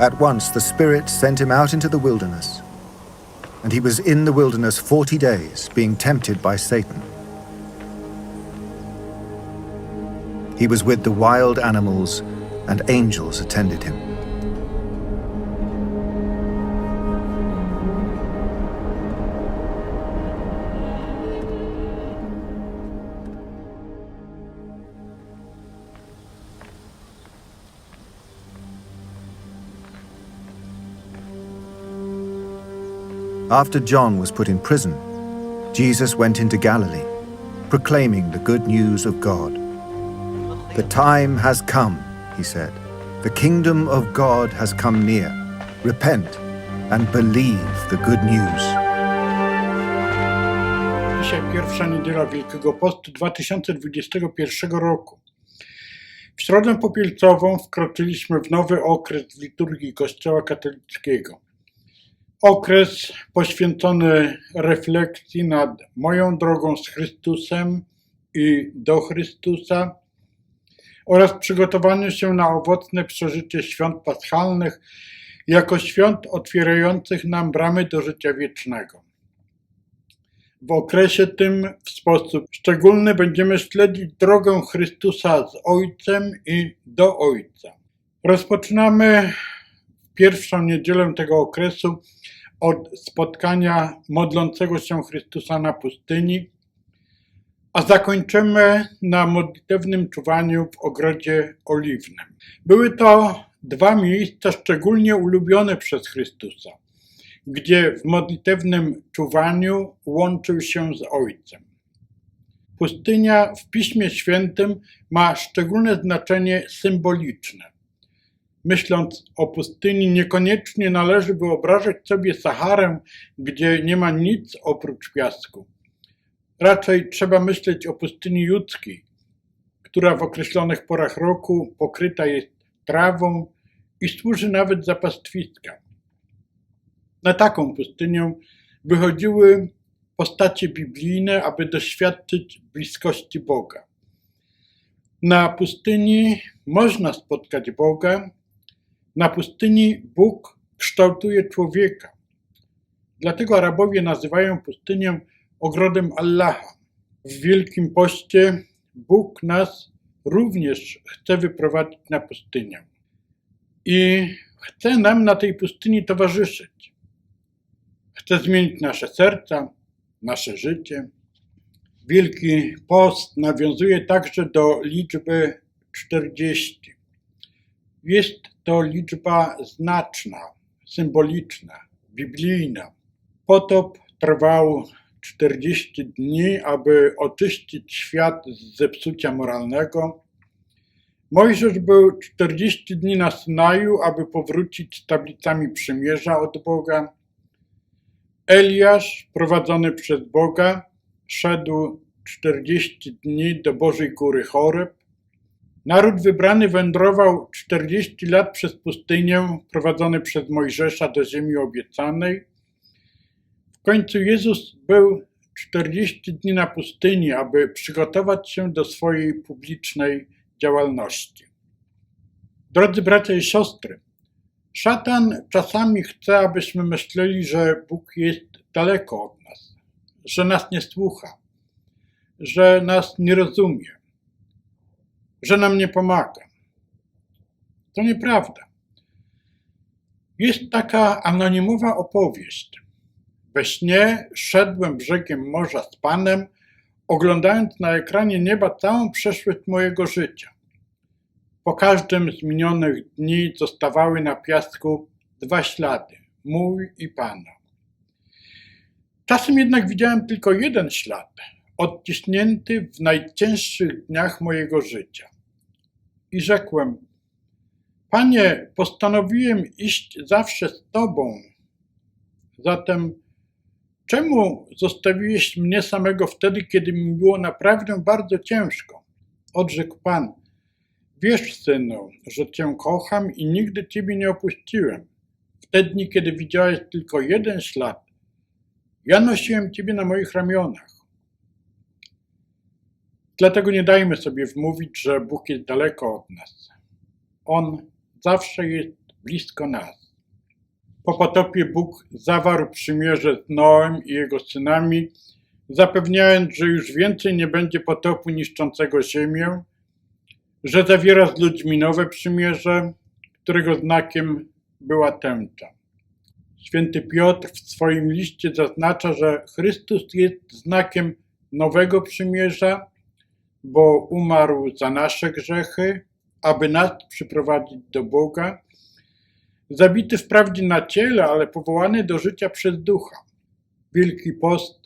At once the Spirit sent him out into the wilderness. And he was in the wilderness forty days, being tempted by Satan. He was with the wild animals, and angels attended him. After John was put in prison, Jesus went into Galilee, proclaiming the good news of God. The time has come, he said. The kingdom of God has come near. Repent and believe the good news. Dzisiaj pierwsza niedziela Wielkiego Postu 2021 roku. W środę popielcową wkroczyliśmy w nowy okres liturgii Kościoła katolickiego. Okres poświęcony refleksji nad moją drogą z Chrystusem i do Chrystusa oraz przygotowaniu się na owocne przeżycie świąt paschalnych jako świąt otwierających nam bramy do życia wiecznego. W okresie tym w sposób szczególny będziemy śledzić drogę Chrystusa z Ojcem i do Ojca. Rozpoczynamy pierwszą niedzielę tego okresu od spotkania modlącego się Chrystusa na pustyni, a zakończymy na modlitewnym czuwaniu w ogrodzie oliwnym. Były to dwa miejsca szczególnie ulubione przez Chrystusa, gdzie w modlitewnym czuwaniu łączył się z Ojcem. Pustynia w Piśmie Świętym ma szczególne znaczenie symboliczne. Myśląc o pustyni, niekoniecznie należy wyobrażać sobie Saharę, gdzie nie ma nic oprócz piasku. Raczej trzeba myśleć o pustyni judzkiej, która w określonych porach roku pokryta jest trawą i służy nawet za pastwiska. Na taką pustynię wychodziły postacie biblijne, aby doświadczyć bliskości Boga. Na pustyni można spotkać Boga, na pustyni Bóg kształtuje człowieka. Dlatego Arabowie nazywają pustynię ogrodem Allaha. W Wielkim Poście Bóg nas również chce wyprowadzić na pustynię. I chce nam na tej pustyni towarzyszyć. Chce zmienić nasze serca, nasze życie. Wielki Post nawiązuje także do liczby 40. Jest to liczba znaczna, symboliczna, biblijna. Potop trwał 40 dni, aby oczyścić świat z zepsucia moralnego. Mojżesz był 40 dni na Synaju, aby powrócić z tablicami przymierza od Boga. Eliasz, prowadzony przez Boga, szedł 40 dni do Bożej Góry Choreb. Naród wybrany wędrował 40 lat przez pustynię, prowadzony przez Mojżesza do ziemi obiecanej. W końcu Jezus był 40 dni na pustyni, aby przygotować się do swojej publicznej działalności. Drodzy bracia i siostry, szatan czasami chce, abyśmy myśleli, że Bóg jest daleko od nas, że nas nie słucha, że nas nie rozumie, że nam nie pomaga. To nieprawda. Jest taka anonimowa opowieść. We śnie szedłem brzegiem morza z Panem, oglądając na ekranie nieba całą przeszłość mojego życia. Po każdym z minionych dni zostawały na piasku dwa ślady, mój i Pana. Czasem jednak widziałem tylko jeden ślad, odciśnięty w najcięższych dniach mojego życia. I rzekłem, Panie, postanowiłem iść zawsze z Tobą. Zatem czemu zostawiłeś mnie samego wtedy, kiedy mi było naprawdę bardzo ciężko? Odrzekł Pan, wiesz, synu, że Cię kocham i nigdy Ciebie nie opuściłem. W te dni, kiedy widziałeś tylko jeden ślad, ja nosiłem Ciebie na moich ramionach. Dlatego nie dajmy sobie wmówić, że Bóg jest daleko od nas. On zawsze jest blisko nas. Po potopie Bóg zawarł przymierze z Noem i jego synami, zapewniając, że już więcej nie będzie potopu niszczącego ziemię, że zawiera z ludźmi nowe przymierze, którego znakiem była tęcza. Święty Piotr w swoim liście zaznacza, że Chrystus jest znakiem nowego przymierza, bo umarł za nasze grzechy, aby nas przyprowadzić do Boga, zabity wprawdzie na ciele, ale powołany do życia przez ducha. Wielki Post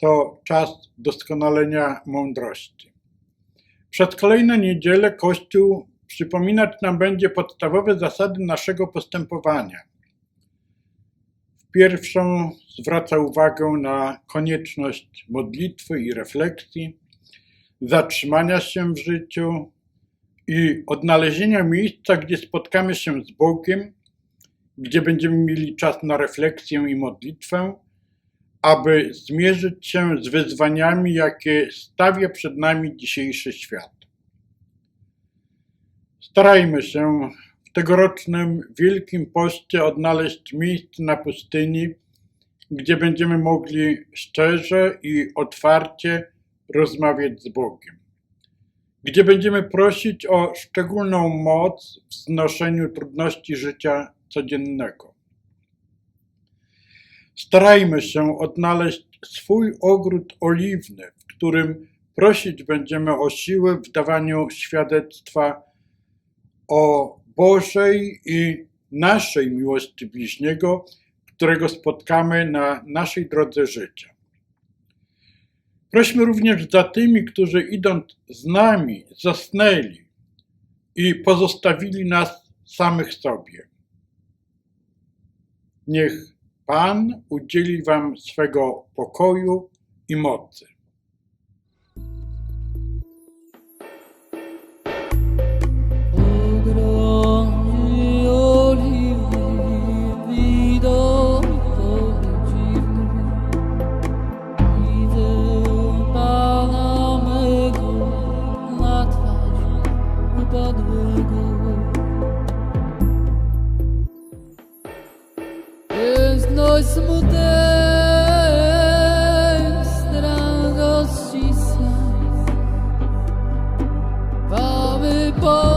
to czas doskonalenia mądrości. Przed kolejną niedzielę Kościół przypominać nam będzie podstawowe zasady naszego postępowania. W pierwszą zwraca uwagę na konieczność modlitwy i refleksji, zatrzymania się w życiu i odnalezienia miejsca, gdzie spotkamy się z Bogiem, gdzie będziemy mieli czas na refleksję i modlitwę, aby zmierzyć się z wyzwaniami, jakie stawia przed nami dzisiejszy świat. Starajmy się w tegorocznym Wielkim Poście odnaleźć miejsce na pustyni, gdzie będziemy mogli szczerze i otwarcie rozmawiać z Bogiem, gdzie będziemy prosić o szczególną moc w znoszeniu trudności życia codziennego. Starajmy się odnaleźć swój ogród oliwny, w którym prosić będziemy o siłę w dawaniu świadectwa o Bożej i naszej miłości bliźniego, którego spotkamy na naszej drodze życia. Prośmy również za tymi, którzy idąc z nami zasnęli i pozostawili nas samych sobie. Niech Pan udzieli Wam swego pokoju i mocy. people